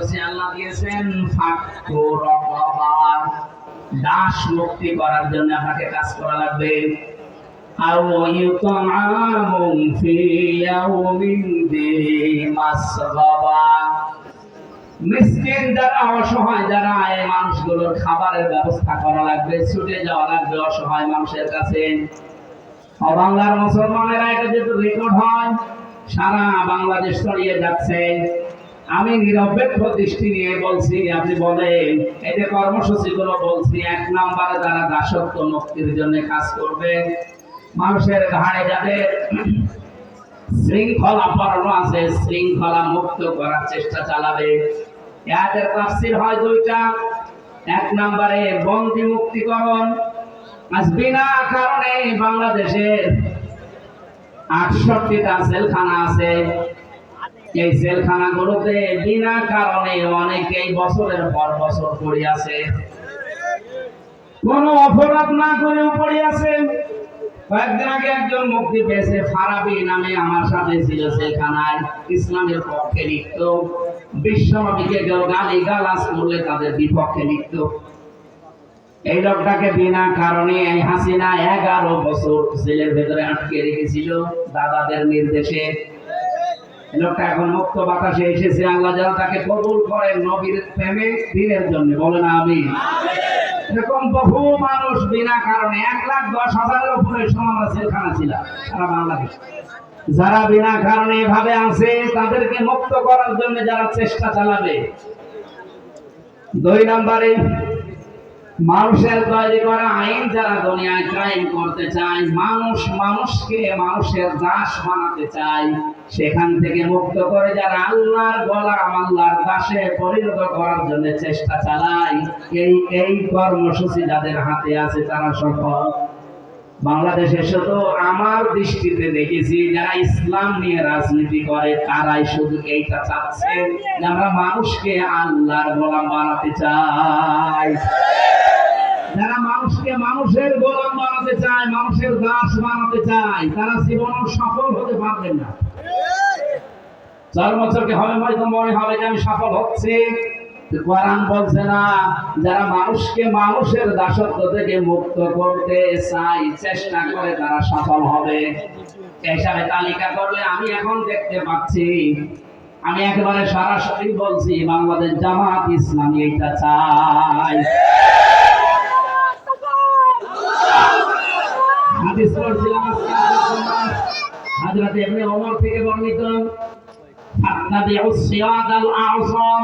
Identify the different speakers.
Speaker 1: শেষে আল্লাহ দিয়েছেন দাস মুক্তি করার জন্য আপনাকে কাজ করা লাগবে। খাবারের ব্যবস্থা করা লাগবে, ছুটে যাওয়া লাগবে অসহায় মানুষের কাছে। বাংলার মুসলমানেরা এটা যেহেতু রেকর্ড হয়, সারা বাংলাদেশ ছড়িয়ে যাচ্ছে। আমি নিরপেক্ষ দৃষ্টি নিয়ে বলছি, আপনি বলেন যে কর্মসূচিগুলো বলছি, এক নম্বরে যারা দাসত্ব মুক্তির জন্য কাজ করবে, মানুষের ঘাড়ে যাদের শৃঙ্খলা পড়ানো আছে, শৃঙ্খলা মুক্ত করার চেষ্টা চালাবে। এদের তাফসির হয় দুইটা, এক নম্বরে বন্দি মুক্তিকরণ, আজ বিনা কারণে বাংলাদেশের আটষট্টিটা জেলখানা আছে এই জেলখানাগুলোতে বিনা কারণে অনেকেই বছরের পর বছর পড়ে আছে। কোন অপরাধ না করেও পড়ে আছে। কয়েকদিন আগে একজন মুক্তি পেয়েছে ফারাবি নামে, আমার সাথে ছিল সেখানায়। ইসলামের পক্ষে লিখত বিশ্বনবীকে কেউ গালি গালাস করলে তাদের বিপক্ষে লিখত এই লোকটাকে বিনা কারণে এই হাসিনা এগারো বছর জেলের ভেতরে আটকে রেখেছিল। দাদাদের নির্দেশে লোকটা এখন মুক্ত বাতাসে এসেছে। আল্লাহ যেন তাকে কবুল করেন নবীর প্রেমে, দিনের জন্য। বলেন আমি এরকম বহু মানুষ বিনা কারণে এক লাখ দশ হাজারের উপরে সময় আমরা জেলখানা ছিলাম সারা বাংলাদেশ। যারা বিনা কারণে এভাবে আছে, তাদেরকে মুক্ত করার জন্য যারা চেষ্টা চালাবে। দুই নম্বরে মানুষের তৈরি করা আইন যারা দুনিয়ায় ক্রাইম করতে চায়, মানুষ মানুষকে মানুষের দাস বানাতে চায়, সেখান থেকে মুক্ত করে যারা আল্লাহর গোলাম, আল্লাহর দাসে পরিণত করার জন্য চেষ্টা চালায়, এই এই কর্মসূচি যাদের হাতে আছে তারা সফল। বাংলাদেশে শুধু আমার দৃষ্টিতে দেখেছি, যারা ইসলাম নিয়ে রাজনীতি করে, তারাই শুধু এইটা চাচ্ছে আমরা মানুষকে আল্লাহর গোলাম বানাতে চাই। যারা মানুষকে মানুষের গোলাম বানাতে চায়, মানুষের দাস বানাতে চায়, তারা জীবন সফল হতে পারবেন না। চার বছরকে হবে হয়তো মনে হবে যে আমি সফল হচ্ছে। কোরআন বলছে না, যারা মানুষকে মানুষের দাসত্ব থেকে মুক্ত করতে চাই চেষ্টা করে তারা সফল হবে। হিসাবে তালিকা করলে আমি এখন দেখতে পাচ্ছি, আমি একেবারে সরাসরি বলছি, বাংলাদেশ জামাত ইসলামী এইটা চাই হাজরত ইবনে ওমর থেকে বর্ণিত ফাত্তাবিউস আল আ'সাম